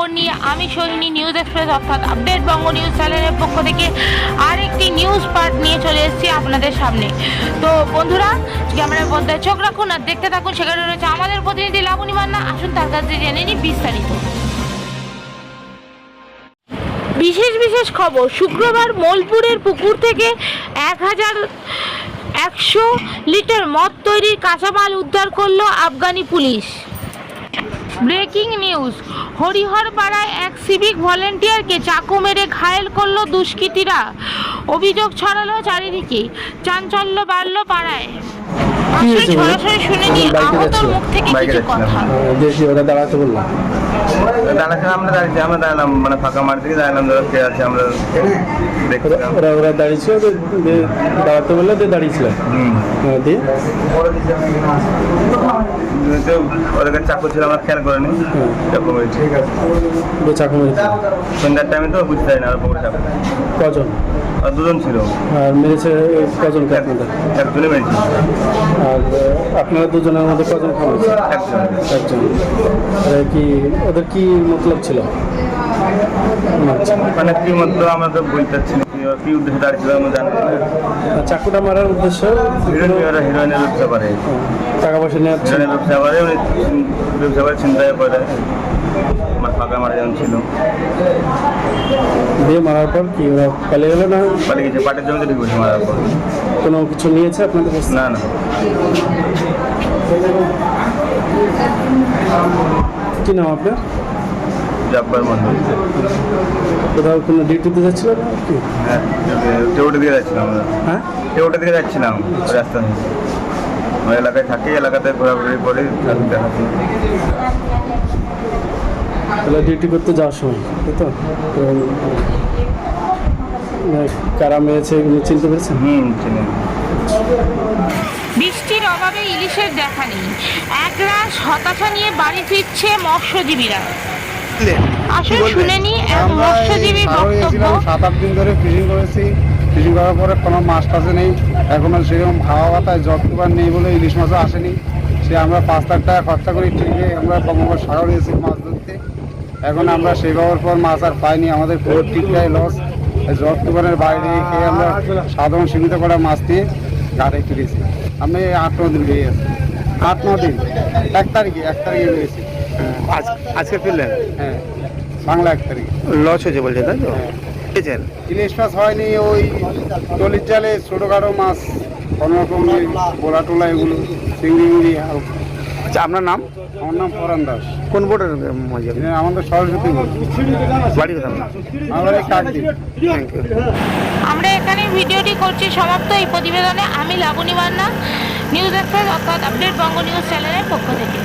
আমি Sohini news express অর্থাৎ update Banga news চ্যানেলের পক্ষ থেকে আরেকটি নিউজ পার্ট নিয়ে চলে এসেছি আপনাদের সামনে। তো বন্ধুরা, ক্যামেরার পর্দায় চোখ রাখুন আর দেখতে থাকুন, সেখানে রয়েছে আমাদের প্রতিনিধি লাবণী মান্না। আসুন, তার কাছে জেনে নিই বিস্তারিত। বিশেষ বিশেষ খবর, শুক্রবার মোলপুরের পুকুর থেকে এক হাজার একশো লিটার মদ তৈরির কাঁচামাল উদ্ধার করল আফগানি পুলিশ। Breaking news. হরিহরপাড়ায় এক সিভিক ভলেন্টিয়ারকে চাকু মেরে ঘায়েল করল দুষ্কৃতীরা। অভিযোগ ছড়ালো চারিদিকে। চাঞ্চল্য বাড়লো পাড়ায়। আসুন হয়েছে বলো? সরাসরি শুনে বাইকে আহতর। মুখ থেকে কিছু কথা। দেশি ওরা দাঁড়াতে বললাম আমরা দাঁড়িয়েছি আমরা দাঁড়ালাম মানে ফাঁকা মাঠ থেকে দাঁড়ালাম ধরো কে আছে আমরা ওরা ওরা দাঁড়িয়েছিল দাঁড়াতে বললে দিয়ে দাঁড়িয়েছিলেন। হুম। হ্যাঁ, দিয়ে? তো ওদের কাছে চাকু ছিল আমরা খেয়াল করিনি। হুম। চাকু মেরেছি চাকু মেরেছে সন্ধ্যার টাইমে তো বুঝতে পারি না ওর পুকুরে চাকু। কজন? দুজন ছিল। আর মেরেছে কজনকে আপনাদের? একজনে মেরেছি। আর আপনারা দুজনের মধ্যে কজন একজন। একজন কি ওদের কি মতলব ছিল। মানে কি মতো আমরা তো বলতে না। কি উদ্দেশ্যে দাঁড়িয়েছিল আমরা জানি চাকুটা মারার উদ্দেশ্য হিরোইন ওরা হিরোইনের ব্যবসা করে টাকা পয়সা ছিল হিরোইনের ব্যবসা করে উনি ব্যবসা করে চিন্তায় করে আমার ফাঁকা মারা যেমন ছিল দিয়ে মারার পর কি ওরা পালিয়ে গেলো না পালিয়ে গেছে পাটের জমিতে ঢুকেছে মারার পর কোনো কিছু নিয়েছে আপনাদের কাছে না না কি নাম আপনার জব্বার মন্দির কোথাও কোনো ডিউটিতে যাচ্ছিল না কি? হ্যাঁ টেউটে দিকে যাচ্ছিলাম। হ্যাঁ? টেউটে দিকে যাচ্ছিলাম রাস্তা ওই এলাকায় থাকি এলাকাতে ঘোরাঘুরি করি তাহলে ডিউটি করতে যাওয়ার সময় তাই তো? কারা মেরেছে এগুলো চিনতে পেরেছেন? হুম চিনি। বৃষ্টির অভাবে ইলিশের দেখা নেই। এক রাশ হতাশা নিয়ে বাড়ি ফিরছে মৎস্যজীবীরা। আসুন শুনে নি আমরা এই মৎস্যজীবী বক্তব্য। সাত আট দিন ধরে ফিশিং করেছি। ফিশিং করার পরে কোনো মাছ টাছে নেই। এখনও সেরকম হাওয়া বাতায় জটবার নেই বলে ইলিশ মাছও আসেনি। সে আমরা পাঁচ লাখ টাকা খরচা করি ঠিকই আমরা বঙ্গোপসাগর সাগরে গেছি মাছ ধরতে। এখন আমরা সেই পাওয়ার পর মাছ আর পাইনি আমাদের পুরো ঠিকটাই লস জট বাইরে খেয়ে আমরা সাধারণ সীমিত করা মাছ দিয়ে ঘাটে ফিরেছি আমি আট ন দিন বেরিয়েছি আট ন দিন এক তারিখে এক তারিখে বেরিয়েছি। আজ আজকে ফিরলেন? হ্যাঁ। বাংলা এক তারিখে। লস হয়েছে বলছে তাই তো? হ্যাঁ। পেয়েছেন ইলিশ মাছ হয়নি ওই টলির জালে ছোটোখাটো মাছ কোনো রকম ওই বোলা টোলা এগুলো চিংড়ি মিংড়ি আচ্ছা আপনার নাম? আমার নাম পরান দাস। কোন বোর্ডের মজা এখানে আমাদের সরস্বতী বল বাড়ি কোথাও না আমার ইউ আমরা এখানে ভিডিওটি করছি সমাপ্ত। এই প্রতিবেদনে আমি লাবণী মান্না নিউজ এক্সপ্রেস অর্থাৎ আপডেট বঙ্গ নিউজ চ্যানেলের পক্ষ থেকে।